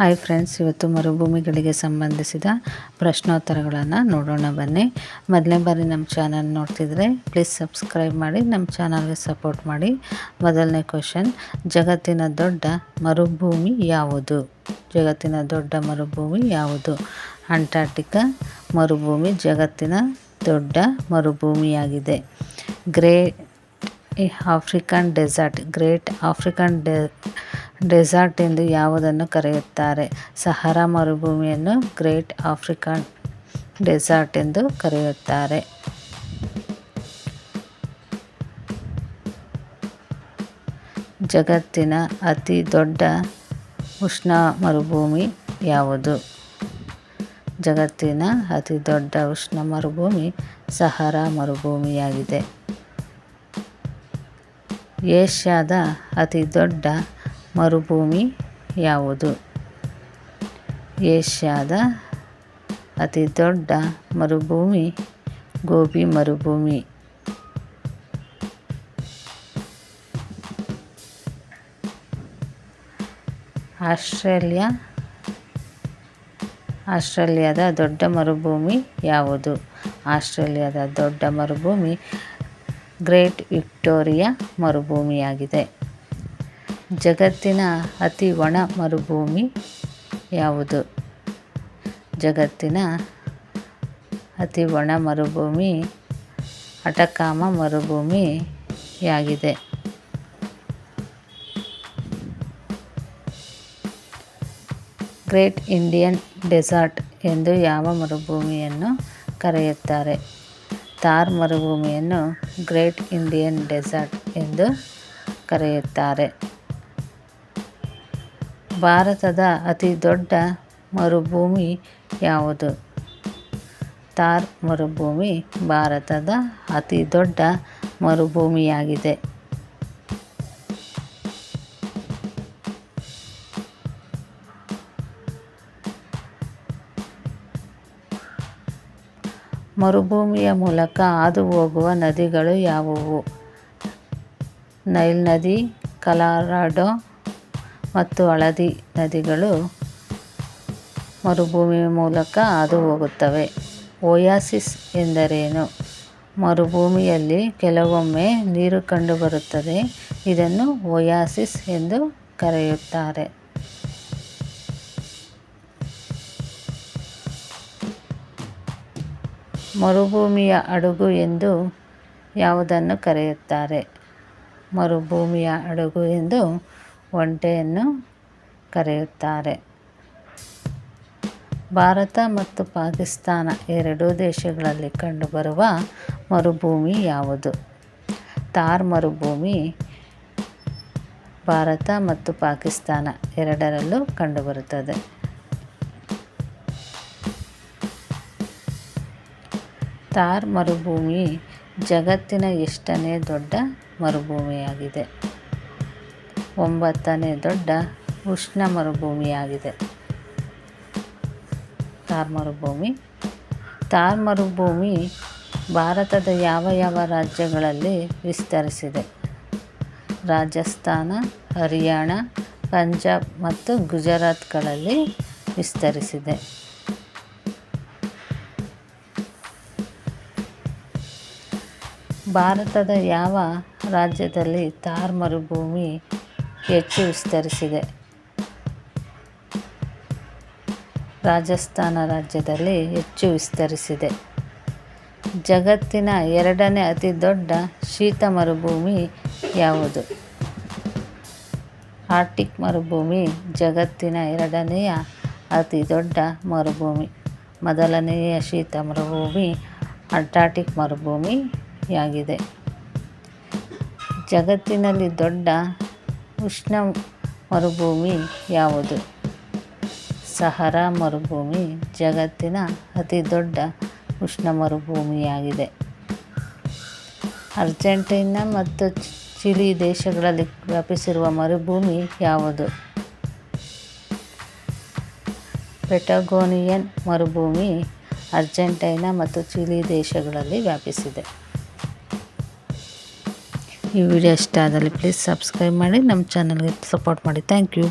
Hi friends, ಇವತ್ತು ಮರುಭೂಮಿಗಳಿಗೆ ಸಂಬಂಧಿಸಿದ ಪ್ರಶ್ನೋತ್ತರಗಳನ್ನು ನೋಡೋಣ ಬನ್ನಿ. ಮೊದಲನೇ ಬಾರಿ ನಮ್ಮ ಚಾನಲ್ ನೋಡ್ತಿದ್ರೆ ಪ್ಲೀಸ್ ಸಬ್ಸ್ಕ್ರೈಬ್ ಮಾಡಿ, ನಮ್ಮ ಚಾನಲ್ಗೆ ಸಪೋರ್ಟ್ ಮಾಡಿ. ಮೊದಲನೇ ಕ್ವಶನ್ ಜಗತ್ತಿನ ದೊಡ್ಡ ಮರುಭೂಮಿ ಯಾವುದು? ಜಗತ್ತಿನ ದೊಡ್ಡ ಮರುಭೂಮಿ ಯಾವುದು? ಅಂಟಾರ್ಟಿಕಾ ಮರುಭೂಮಿ ಜಗತ್ತಿನ ದೊಡ್ಡ ಮರುಭೂಮಿಯಾಗಿದೆ. Great African desert great African ಡೆ ಡೆಸರ್ಟ್ ಎಂದು ಯಾವುದನ್ನು ಕರೆಯುತ್ತಾರೆ? ಸಹರಾ ಮರುಭೂಮಿಯನ್ನು ಗ್ರೇಟ್ ಆಫ್ರಿಕನ್ ಡೆಸರ್ಟ್ ಎಂದು ಕರೆಯುತ್ತಾರೆ. ಜಗತ್ತಿನ ಅತಿ ದೊಡ್ಡ ಉಷ್ಣ ಮರುಭೂಮಿ ಯಾವುದು? ಜಗತ್ತಿನ ಅತಿ ದೊಡ್ಡ ಉಷ್ಣ ಮರುಭೂಮಿ ಸಹರಾ ಮರುಭೂಮಿಯಾಗಿದೆ. ಏಷ್ಯಾದ ಅತಿ ದೊಡ್ಡ ಮರುಭೂಮಿ ಯಾವುದು? ಏಷ್ಯಾದ ಅತಿ ದೊಡ್ಡ ಮರುಭೂಮಿ, ಗೋಬಿ ಮರುಭೂಮಿ. ಆಸ್ಟ್ರೇಲಿಯಾ, ಆಸ್ಟ್ರೇಲಿಯಾದ ದೊಡ್ಡ ಮರುಭೂಮಿ ಯಾವುದು? ಆಸ್ಟ್ರೇಲಿಯಾದ ದೊಡ್ಡ ಮರುಭೂಮಿ ಗ್ರೇಟ್ ವಿಕ್ಟೋರಿಯಾ ಮರುಭೂಮಿಯಾಗಿದೆ. ಜಗತ್ತಿನ ಅತಿ ಒಣ ಮರುಭೂಮಿ ಯಾವುದು? ಜಗತ್ತಿನ ಅತಿ ಒಣ ಮರುಭೂಮಿ ಅಟಕಾಮ ಮರುಭೂಮಿಯಾಗಿದೆ ಗ್ರೇಟ್ ಇಂಡಿಯನ್ ಡೆಸರ್ಟ್ ಎಂದು ಯಾವ ಮರುಭೂಮಿಯನ್ನು ಕರೆಯುತ್ತಾರೆ? ಥಾರ್ ಮರುಭೂಮಿಯನ್ನು ಗ್ರೇಟ್ ಇಂಡಿಯನ್ ಡೆಸರ್ಟ್ ಎಂದು ಕರೆಯುತ್ತಾರೆ. ಭಾರತದ ಅತಿ ದೊಡ್ಡ ಮರುಭೂಮಿ ಯಾವುದು? ಥಾರ್ ಮರುಭೂಮಿ ಭಾರತದ ಅತಿ ದೊಡ್ಡ ಮರುಭೂಮಿಯಾಗಿದೆ. ಮರುಭೂಮಿಯ ಮೂಲಕ ಹಾದು ಹೋಗುವ ನದಿಗಳು ಯಾವುವು? ನೈಲ್ ನದಿ, ಕಲಾರಾಡೋ ಮತ್ತು ಹಳದಿ ನದಿಗಳು ಮರುಭೂಮಿಯ ಮೂಲಕ ಹಾದು ಹೋಗುತ್ತವೆ ಓಯಾಸಿಸ್ ಎಂದರೇನು? ಮರುಭೂಮಿಯಲ್ಲಿ ಕೆಲವೊಮ್ಮೆ ನೀರು ಕಂಡುಬರುತ್ತದೆ. ಇದನ್ನು ಓಯಾಸಿಸ್ ಎಂದು ಕರೆಯುತ್ತಾರೆ. ಮರುಭೂಮಿಯ ಅಡುಗು ಎಂದು ಯಾವುದನ್ನು ಕರೆಯುತ್ತಾರೆ? ಮರುಭೂಮಿಯ ಅಡುಗು ಎಂದು ಒಂಟೆಯನ್ನು ಕರೆಯುತ್ತಾರೆ. ಭಾರತ ಮತ್ತು ಪಾಕಿಸ್ತಾನ ಎರಡೂ ದೇಶಗಳಲ್ಲಿ ಕಂಡುಬರುವ ಮರುಭೂಮಿ ಯಾವುದು? ಥಾರ್ ಮರುಭೂಮಿ ಭಾರತ ಮತ್ತು ಪಾಕಿಸ್ತಾನ ಎರಡರಲ್ಲೂ ಕಂಡುಬರುತ್ತದೆ. ಥಾರ್ ಮರುಭೂಮಿ ಜಗತ್ತಿನ ಎಷ್ಟನೇ ದೊಡ್ಡ ಮರುಭೂಮಿಯಾಗಿದೆ? ಒಂಬತ್ತನೇ ದೊಡ್ಡ ಉಷ್ಣ ಮರುಭೂಮಿಯಾಗಿದೆ. ಥಾರ್ ಮರುಭೂಮಿ. ಥಾರ್ ಮರುಭೂಮಿ ಭಾರತದ ಯಾವ ಯಾವ ರಾಜ್ಯಗಳಲ್ಲಿ ವಿಸ್ತರಿಸಿದೆ? ರಾಜಸ್ಥಾನ, ಹರಿಯಾಣ, ಪಂಜಾಬ್ ಮತ್ತು ಗುಜರಾತ್ಗಳಲ್ಲಿ ವಿಸ್ತರಿಸಿದೆ. ಭಾರತದ ಯಾವ ರಾಜ್ಯದಲ್ಲಿ ಥಾರ್ ಮರುಭೂಮಿ ಹೆಚ್ಚು ವಿಸ್ತರಿಸಿದೆ. ರಾಜಸ್ಥಾನ ರಾಜ್ಯದಲ್ಲಿ ಹೆಚ್ಚು ವಿಸ್ತರಿಸಿದೆ. ಜಗತ್ತಿನ ಎರಡನೇ ಅತಿ ದೊಡ್ಡ ಶೀತ ಮರುಭೂಮಿ ಯಾವುದು? ಆರ್ಟಿಕ್ ಮರುಭೂಮಿ ಜಗತ್ತಿನ ಎರಡನೆಯ ಅತಿ ದೊಡ್ಡ ಮರುಭೂಮಿ. ಮೊದಲನೆಯ ಶೀತ ಮರುಭೂಮಿ ಅಂಟಾರ್ಟಿಕ್ ಮರುಭೂಮಿಯಾಗಿದೆ. ಜಗತ್ತಿನಲ್ಲಿ ದೊಡ್ಡ ಉಷ್ಣ ಮರುಭೂಮಿ ಯಾವುದು? ಸಹರಾ ಮರುಭೂಮಿ ಜಗತ್ತಿನ ಅತಿ ದೊಡ್ಡ ಉಷ್ಣ ಮರುಭೂಮಿಯಾಗಿದೆ. ಅರ್ಜೆಂಟೀನಾ ಮತ್ತು ಚಿಲಿ ದೇಶಗಳಲ್ಲಿ ವ್ಯಾಪಿಸಿರುವ ಮರುಭೂಮಿ ಯಾವುದು? ಪೆಟಗೋನಿಯನ್ ಮರುಭೂಮಿ ಅರ್ಜೆಂಟೈನಾ ಮತ್ತು ಚಿಲಿ ದೇಶಗಳಲ್ಲಿ ವ್ಯಾಪಿಸಿದೆ. ಈ ವಿಡಿಯೋ ಇಷ್ಟ ಆದಲ್ಲಿ ಪ್ಲೀಸ್ ಸಬ್ಸ್ಕ್ರೈಬ್ ಮಾಡಿ ನಮ್ಮ ಚಾನಲ್ಗೆ ಸಪೋರ್ಟ್ ಮಾಡಿ. Thank you